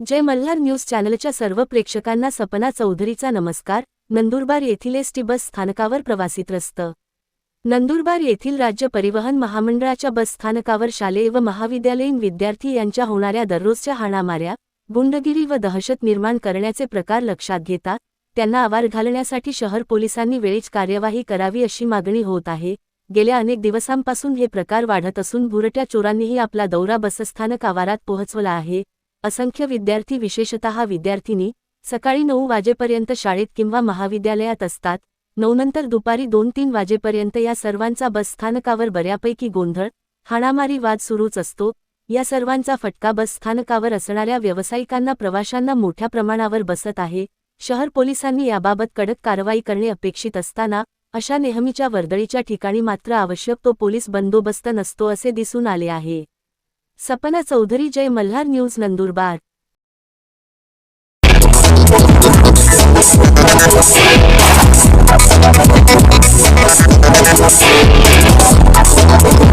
जय Malhar news चॅनलच्या सर्व प्रेक्षकांना सपना चौधरीचा नमस्कार. नंदुरबार येथील एसटी बस स्थानकावर प्रवासी त्रस्त. नंदुरबार येथील राज्य परिवहन महामंडळाच्या बस स्थानकावर शालेय व महाविद्यालयीन विद्यार्थी यांच्या होणाऱ्या दररोजच्या हाणामाऱ्या गुंडगिरी व दहशत निर्माण करण्याचे प्रकार लक्षात घेता त्यांना आवार घालण्यासाठी शहर पोलिसांनी वेळीच कार्यवाही करावी अशी मागणी होत आहे. गेल्या अनेक दिवसांपासून हे प्रकार वाढत असून भुरट्या चोरांनीही आपला दौरा बसस्थानक आवारात पोहोचवला आहे. असंख्य विद्यार्थी विशेषतः विद्यार्थिनी सकाळी नऊ वाजेपर्यंत शाळेत किंवा महाविद्यालयात असतात. नऊनंतर दुपारी दोन तीन वाजेपर्यंत या सर्वांचा बसस्थानकावर बऱ्यापैकी गोंधळ हाणामारी वाद सुरूच असतो. या सर्वांचा फटका बसस्थानकावर असणाऱ्या व्यावसायिकांना प्रवाशांना मोठ्या प्रमाणावर बसत आहे. शहर पोलिसांनी याबाबत कडक कारवाई करणे अपेक्षित असताना अशा नेहमीच्या वर्दळीच्या ठिकाणी मात्र आवश्यक तो पोलीस बंदोबस्त नसतो असे दिसून आले आहे. सपना चौधरी जय मल्हार न्यूज नंदुरबार.